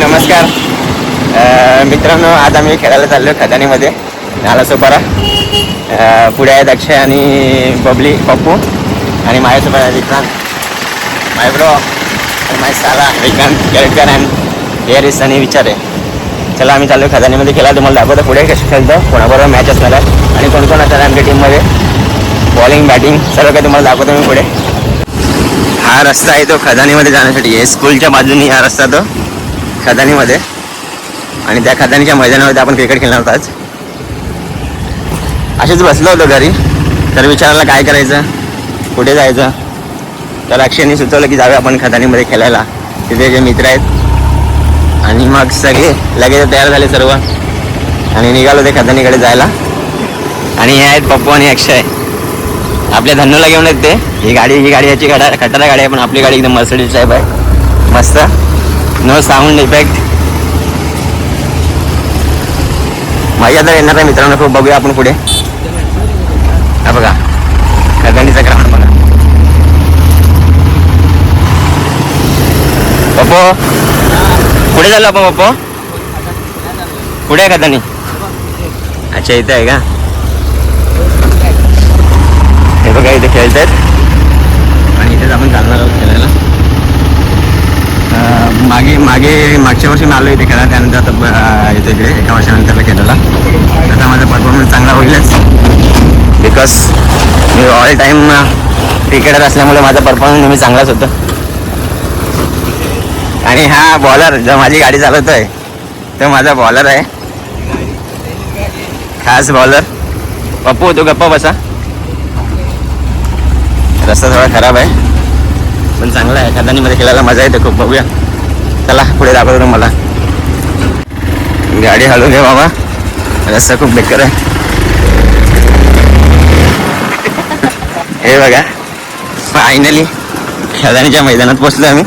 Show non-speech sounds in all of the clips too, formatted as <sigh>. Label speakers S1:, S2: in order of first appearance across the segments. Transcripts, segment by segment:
S1: नमस्कार. मित्रांनो आज आम्ही खेळायला चाललो खदानीमध्ये. नाला सोपारा. पुढे आहेत अक्षय आणि बबली पप्पू आणि माझ्यासोबत आहे विक्रांत. माय ब्रो आणि माय साला Vikrant Kelkar and here is आणि आहे चला आम्ही चाललो खदानीमध्ये. खेळा तुम्हाला दाखवतो पुढे कसे खेळतो. कोणाबरोबर मॅच असणार आहे आणि कोण कोण असणार आमच्या टीममध्ये बॉलिंग बॅटिंग सर्व काही तुम्हाला दाखवतो मी पुढे. हा रस्ता आहे तो खदानीमध्ये जाण्यासाठी. आहे स्कूलच्या बाजूनी हा रस्ता तो. खदानीमध्ये. आणि त्या खदानीच्या मैदानामध्ये आपण क्रिकेट खेळणार होतो आज. असेच बसलो होतो घरी. तर विचारायला काय करायचं कुठे जायचं? तर अक्षयने सुचवलं की जाऊया आपण खदानीमध्ये खेळायला. तिथे जे मित्र आहेत. आणि मग सगळे लगेच तयार झाले सर्व. आणि निघालो ते खदानीकडे जायला. आणि हे आहेत पप्पू आणि अक्षय. आपल्या धन्नूला घेऊन येते ते. ही गाडी ही गाडी याची गडा खटारा गाडी आहे पण आपली गाडी एकदम मर्सिडीज टाईप आहे. मस्त. नो साऊंड इफेक्ट माझ्या तर येणार आहे मित्रांनो खूप बघूया आपण पुढे हा बघा खदानीचा ग्राउंड बघा पप्पो पुढे झालो आपण पप्पो पुढे आहे खदानी अच्छा इथे आहे का हे बघा इथे खेळत आहेत आणि इथेच आपण चालणार आहोत मागे मागे मागच्या वर्षी मी आलो इथे खेळा त्यानंतर आता ब- इथे इकडे एका वर्षानंतर केलेला आता माझा परफॉर्मन्स चांगला होईलच. बिकॉज मी ऑल टाईम क्रिकेटर असल्यामुळे माझा परफॉर्मन्स नेहमी चांगलाच होतो. आणि हा बॉलर जो माझी गाडी चालवतोय तो माझा बॉलर आहे. खास बॉलर पप्पू होतो गप्पा बसा. रस्ता थोडा खराब आहे पण चांगला आहे. खदानीमध्ये खेळायला मजा येते खूप बघूया. चला पुढे दाखवतो तुम्हाला. गाडी हलवून घे बाबा. रस्ता खूप बेकार आहे. हे बघा फायनली खदानीच्या मैदानात पोचलो आम्ही.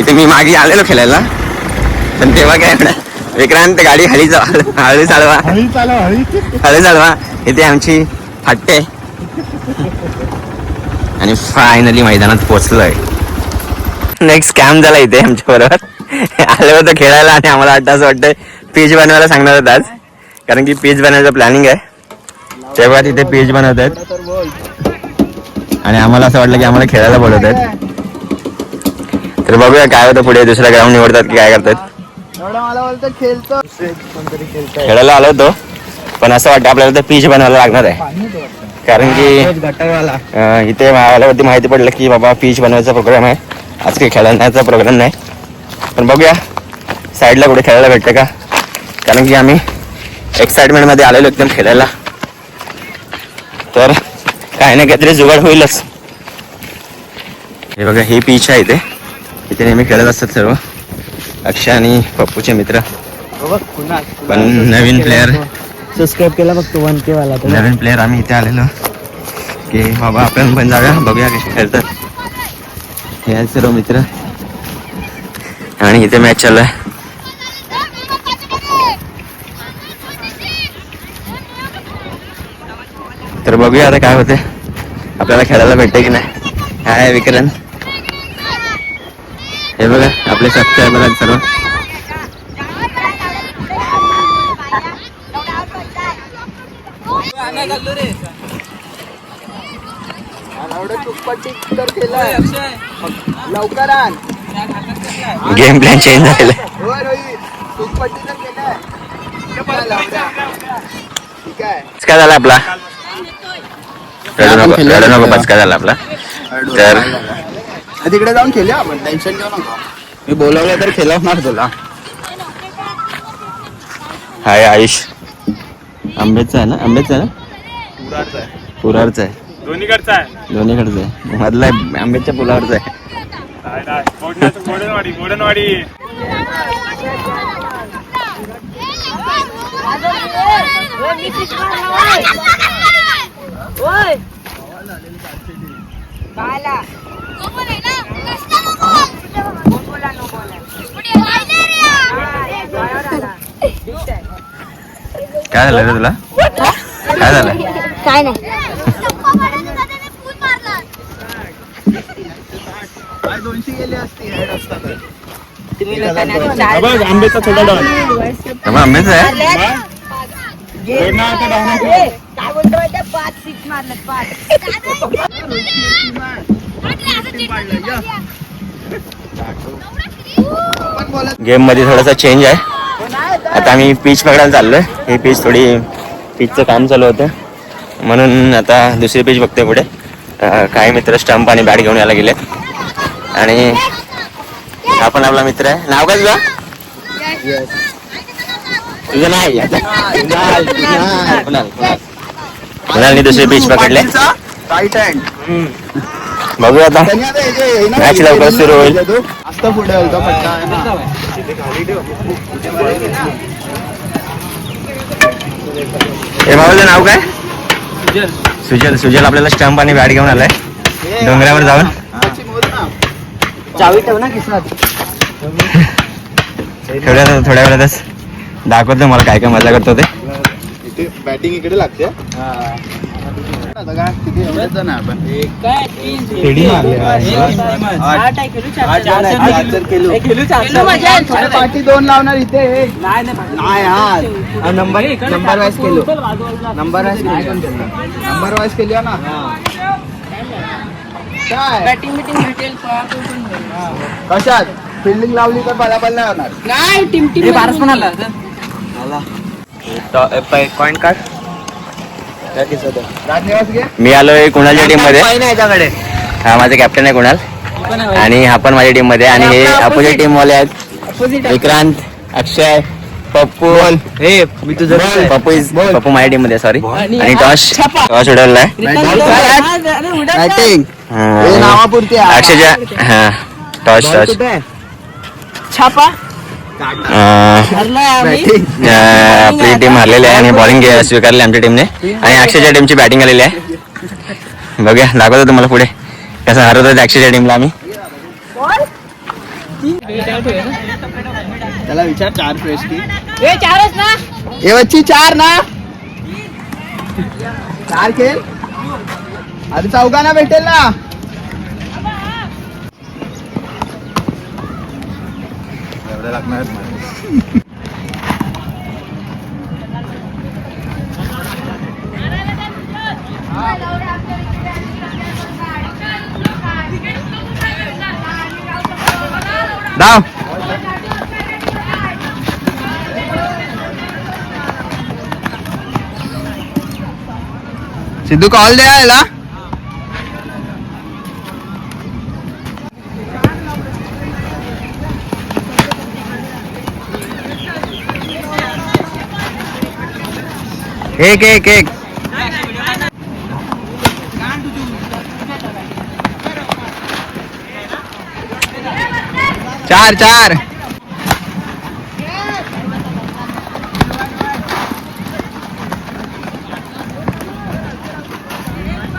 S1: इथे मी मागे आलेलो खेळायला. पण तेव्हा काय एवढं विक्रांत गाडी हळी हळू चालवा.
S2: हळी चालव हळी.
S1: हळू चालवा. इथे आमची हट्टे आणि फायनली मैदानात पोचलोय <laughs> नेक्स्ट स्कॅम झाला इथे आमच्या बरोबर. आले होतं खेळायला आणि आम्हाला वाटतं असं वाटतं पीच बनवायला सांगणार होतं आज. कारण की पीच बनवायचं प्लॅनिंग आहे. तेव्हा तिथे पीच बनवत आहेत. आणि आम्हाला असं वाटलं की आम्हाला खेळायला बोलवत आहेत. तर बघूया काय होतं पुढे. दुसरा ग्राउंड निवडतात की काय करतात. खेळायला आलो होतो. पण असं वाटतं आपल्याला तर पीच बनवायला लागणार आहे. कारण की इथे आल्यावरती माहिती पडलं की बाबा पीच बनवायचा प्रोग्राम आहे. आज काही खेळण्याचा प्रोग्राम नाही. पण बघूया साईडला कुठे खेळायला भेटतं का? कारण की आम्ही एक्साइटमेंटमध्ये आलेलो एकदम खेळायला. तर काही ना काहीतरी जुगाड होईलच. हे बघा ही पीच आहे इथे. इथे नेहमी खेळत असतात सर्व. अक्षय आणि पप्पूचे मित्र. पण नवीन प्लेअर
S2: सबस्क्राईब केला बघतो वन के वाला तो.
S1: नवीन प्लेअर आम्ही इथे आलेलो. की बाबा आपण पण जाऊया. बघूया कसे खेळतात. हे आहेत सर्व मित्र. आणि इथे मॅच चालू आहे. तर बघूया आता काय होते आपल्याला खेळायला भेटते की नाही. काय आहे हे बघा आपले सबस्क्रायबर आहेत सर्व.
S2: तर केलाय. लवकर आण.
S1: Game plan change.
S2: होय रोहित तर केलाय. काय लावण्या? ठीक आहे.
S1: पचका झाला आपला? रडू नको रडू नको पचका झाला आपला? तर
S2: तिकडे जाऊन खेळूया आपण. टेन्शन घेऊ नका. मी बोलवलं तर खेळवणार तुला.
S1: हाय आयुष आंबेचा आहे ना? आंबेचा आहे ना? पुरारचा आहे.
S3: दोन्हीकडचा आहे.
S1: दोन्हीकडचं आहे. मधला आहे आंबेच्या पुलावरचा आहे.
S3: नाही, नाही. गोडण्याचं गोडनवाडी गोडनवाडी.
S1: काय झालं रे तुला? काय झालं?
S4: काय नाही.
S2: काय दोनशे गेली असती हेड असता तर
S4: तुम्ही लोकांनी आता चार
S3: बघ आंब्याचा थोडा डॉल
S1: मग आंबेच आहे
S4: काय बोलतो माहितीये? पाच सिक्स मारलं पाच.
S2: पण बोलत
S1: गेममध्ये थोडासा चेंज आहे. आता आम्ही पीच पकडायला चाललोय. ही पीच थोडी पीचचं काम चालू होतं. म्हणून आता दुसरी पेज बघते पुढे. काही मित्र स्टंप आणि बॅट घेऊन यायला गेलेत आणि हा पण आपला मित्र आहे. नाव काय तुझा? तुझं नाही कुणाल, दुसरी पेज पकडले.
S2: बघू
S1: बघूया आता. मॅच लवकर सुरू होईल. हे भावाचं नाव काय? सुजल. सुजल आपल्याला स्टंप आणि बॅट घेऊन आलाय. डोंगरावर जाऊन.
S4: चावी ठेव ना <laughs>
S1: थोड्या थोड्या वेळातच. दाखवतो मला काय काय मजा करतो ते.
S2: इथे बॅटिंग इकडे लागते. आता काय किती एवढेच जण आहे. आपण अरे पाठी दोन लावणार इथे. नाही हा. नंबर नंबर वाईज केलो. नंबर वाईज नंबर वाईज केली. ना? काय?
S4: बॅटिंग बिटिंग भेटेल
S2: कशात? फिल्डिंग लावली तर बलाबल नाही होणार.
S4: नाही टीम टीम बारस पण आला
S1: पॉइंट कार्ड
S2: राजनिवास घे
S1: मी आलोय कुणालच्या
S4: टीममध्ये.
S1: हा माझा कॅप्टन आहे कुणाल. आणि हा पण माझ्या टीममध्ये. आणि हे अपोजिट टीम वाले आहेत. विक्रांत अक्षय पप्पू.
S4: हे मी तुझं
S1: पप्पू इज पप्पू माझ्या टीममध्ये सॉरी आणि टॉस. टॉस उडवलाय
S2: हे.
S1: अक्षयच्या हा. Toss toss.
S4: छापा.
S1: आपली टीम हरलेली आहे आणि बॉलिंग स्वीकारली आमच्या टीमने आणि अक्षयच्या टीमची बॅटिंग आलेली आहे. बघूया दाखवतो तुम्हाला पुढे. कसं हरवत होते अक्षयच्या टीमला आम्ही.
S2: त्याला विचार चार
S4: चारच
S2: चार ना. चार खेळ. अरे चौघांना भेटेल ना. धाव सिद्धू कॉल द्यायला एक एक एक. चार चार.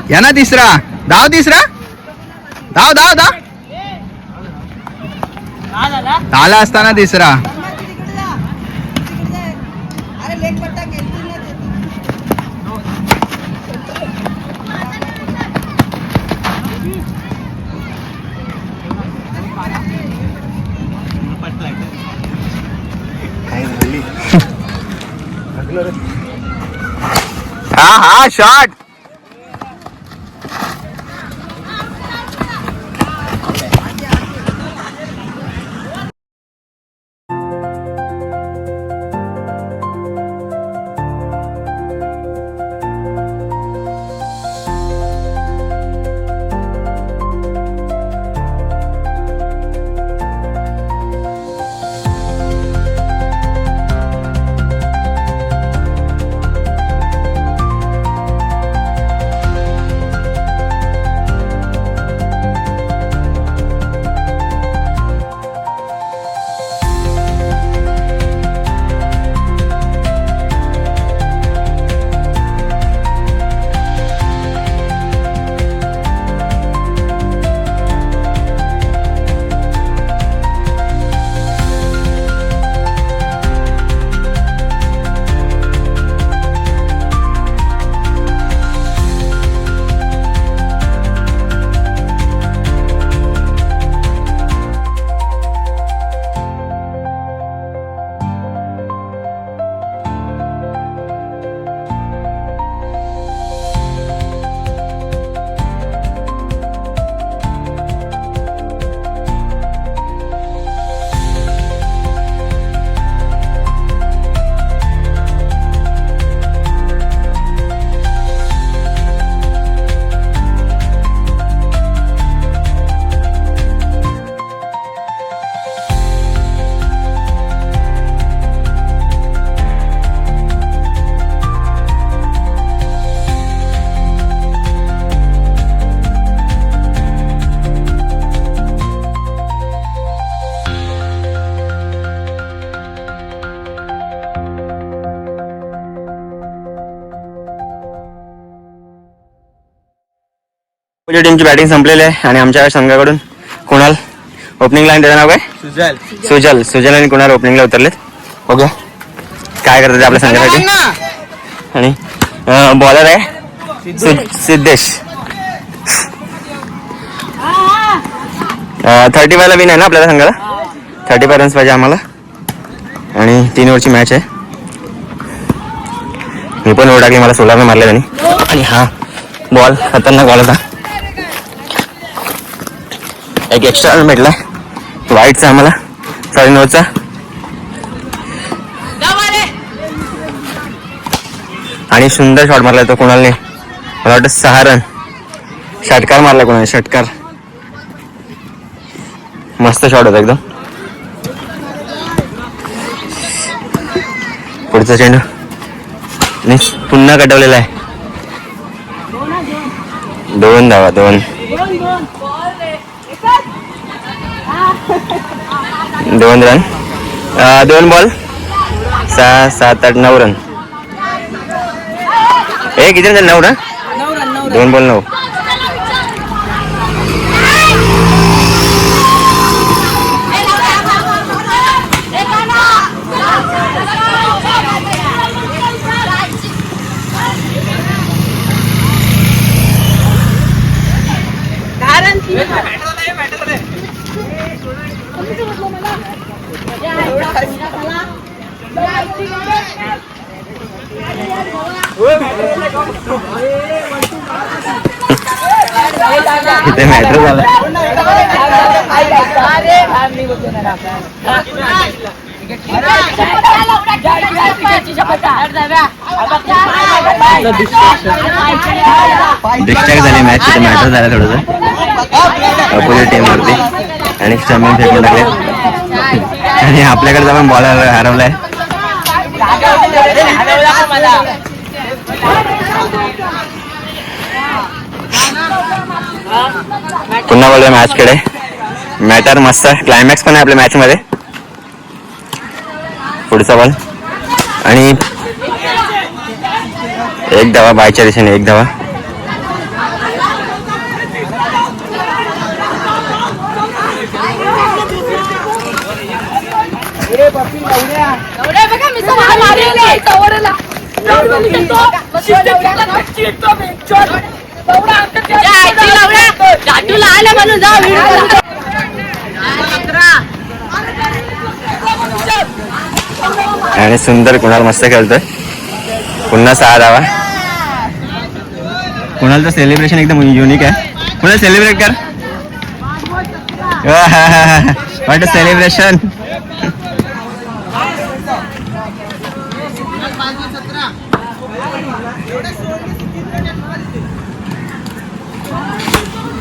S2: या ना तिसरा. धाव तिसरा. धाव धाव धाव. झाला असताना तिसरा. हा हा शॉट
S1: तुझ्या टीमची बॅटिंग संपलेली आहे आणि आमच्या संघाकडून कुणाल ओपनिंग लाईन त्याचं नाव काय?
S2: सुजल.
S1: सुजल. सुजल आणि कुणाल ओपनिंगला उतरलेत. ओके काय करतात ते आपल्या संघासाठी? आणि बॉलर आहे सिद्धेश. थर्टी फायला विन आहे ना आपल्याला संघाला? थर्टी फाय रन्स पाहिजे आम्हाला. आणि तीन ओव्हरची मॅच आहे. मी पण टाकली मला सोलारने मारले त्यांनी. आणि हा बॉल खतरनाक बॉल होता. एक एक्स्ट्रा रन भेटला. वाईटचा आम्हाला. साडे नऊचा आणि सुंदर शॉट मारला तो कोणाला मला वाटतं सहा रन षटकार मारला कोणाला षटकार मस्त शॉट होता एकदम. पुढचा चेंडू. पुन्हा कटवलेला आहे. दोन धावा दोन. दोन रन दोन बॉल. सहा सात आठ नऊ रन. ए किती रन नऊ ना? दोन बॉल नऊ. डिस्ट्रॅक्ट झाली मॅच तिथे मॅटर झाला थोडंसं. अपोजिट टीमवरती आणि स्टम्पिंग फेकून टाकले. आणि आपल्याकडे आपण बॉल हरवलाय. पुन्हा बोलूया मॅच कडे मॅटर मस्त. क्लायमॅक्स पण आहे आपल्या मॅच मध्ये. पुढचा बॉल आणि एक धावा बायच्या दिशेने एक धावा आणि सुंदर कुणाल मस्त खेळतोय. पुन्हा सहा धावा कुणालचं सेलिब्रेशन एकदम युनिक आहे. कुणाल सेलिब्रेट कर. वाट सेलिब्रेशन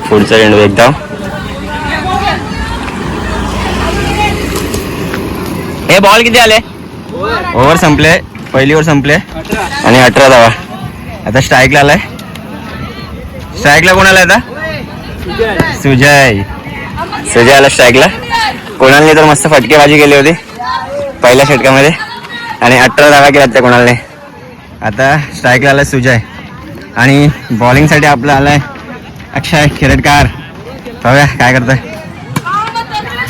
S1: पुढचा चेंडू एक धाव हे बॉल किती आले? ओव्हर संपले. पहिली ओव्हर संपले आणि अठरा धावा. आता स्ट्राईकला आलाय. स्ट्राईकला कोणाला आहे आता? सुजय. सुजय आला स्ट्राईकला कोणालने तर मस्त फटकेबाजी केली होती. पहिल्या षटकामध्ये. आणि अठरा धावा केल्यात त्या कोणालने आता स्ट्राईकला आलाय सुजय. आणि बॉलिंगसाठी आपला आलाय अक्षय खिरटकार बघूया काय करतोय.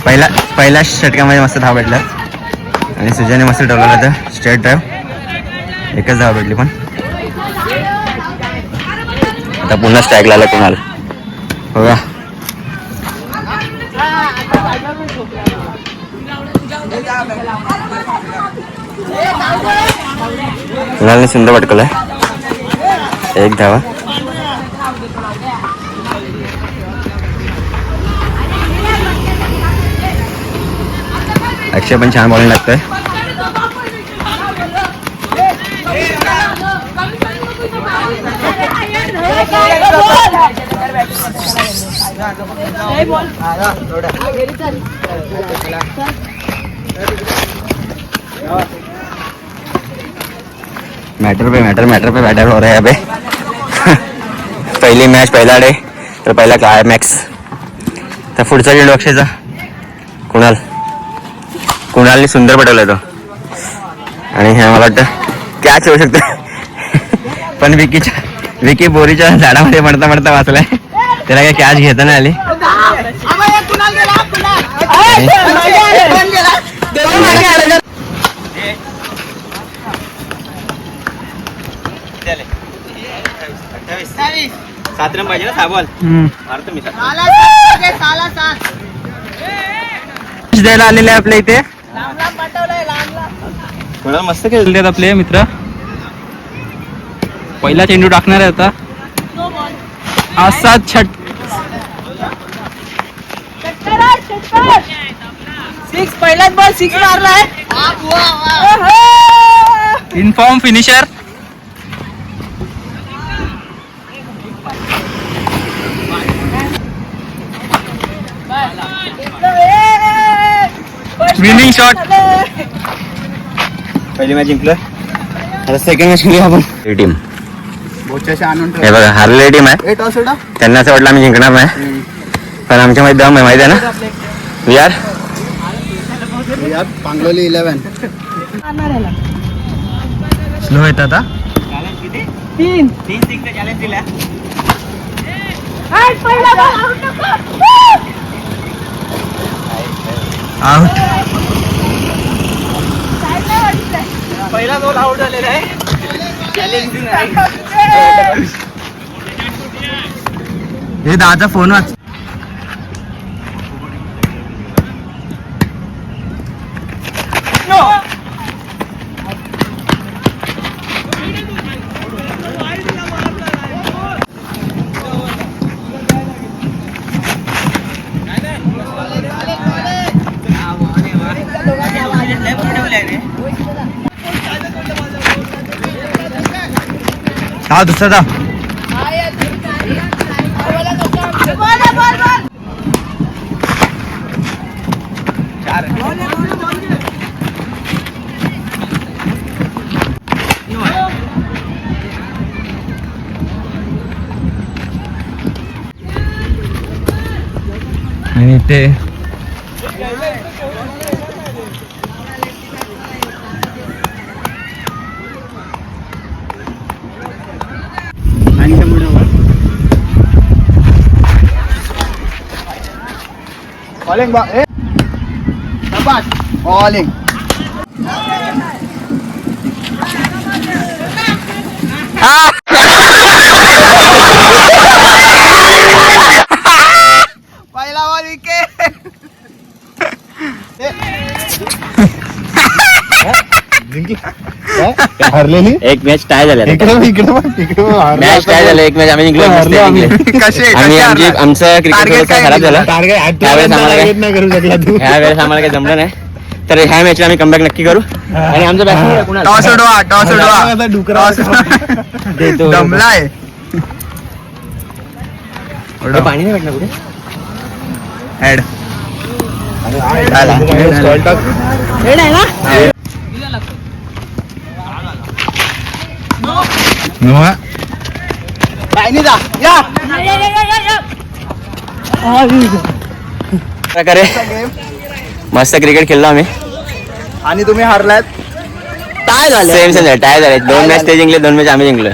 S1: पहिला पहिल्या षटकामध्ये मस्त धाव भेटला. आणि सुजयने मस्त ठेवलेलं होतं. स्ट्रेट ड्राईव्ह एकच धाव भेटली पण. आता पुन्हा स्टॅग लागला कुणाला? बघा. कुणाला सुंदर पटकवलाय एक धावा. अक्षय पण छान बॉलिंग लागतंय. मैटर पे मैटर मैटर पे मैटर हो रहा है अबे। पहिली मॅच पहिला डे तर पहिला क्लायमॅक्स तर पुढचा चेंडू अक्षयचा कुणाल? कुणालने सुंदर पटवलाय तो. आणि हे मला वाटतं कॅच होऊ शकतं. पण विकीच्या विकी बोरीच्या झाडामध्ये म्हणता म्हणता वाचलाय. त्याला काय कॅच घेता नाही आली? सात रन पाहिजे ना साबॉल मारतो मी
S2: द्यायला आलेले आपल्या इथे.
S1: थोडं मस्त
S2: खेळतात आपले मित्र. पहिला चेंडू टाकणार आहे आता. असा छट
S4: सिक्स पहिलाच ball six मारलाय
S2: in form finisher winning shot
S1: पहिली मॅच जिंकलं. आता सेकंड मॅच खेळूया आपण. टीम हे बघा हारलेली टीम आहे. त्यांना असं वाटलं आम्ही जिंकणार नाही. पण आमच्यामध्ये दम आहे माहिती आहे ना? वी आर
S2: पांगलोली इलेव्हन स्लो येत आता.
S4: तीन.
S1: तीन सिक्स चॅलेंज दिला.
S4: आठ पहिला बॉल आउट पहिला बॉल आउट झालेला आहे.
S2: हे दहाचा फोन वाच. हा दुसरा जा. आणि ते बॉलिंग बॉलिंग पहिला बॉल विकेट हरलेली?
S1: एक मॅच
S2: इकडे इकडे इकडे
S1: मॅच टाय झालं एक मॅच आम्ही जिंकलो मस्त जिंकले.
S2: कसे
S1: आम्ही आमची आमचं क्रिकेट काय खराब झालं.
S2: टार्गेट
S1: त्यावेळेस आम्हाला काय-
S2: नाही करू शकला तू.
S1: ह्या वेळेस आम्हाला काही जमलं नाही. तर ह्या मॅचला आम्ही कमबॅक नक्की करू. आणि आमचं बॅट्समॅन
S2: टॉस उडवा टॉस उडवा. टॉस
S1: देतो.
S2: दमलाय
S1: पाणी नाही भेटलं कुठे?
S2: हेड
S1: प्रकारे मस्त क्रिकेट खेळलो आम्ही.
S2: आणि तुम्ही हारलात? काय झालं.
S1: सेम सेम टाय झाले. दोन मॅच ते जिंकले दोन मॅच आम्ही जिंकलो.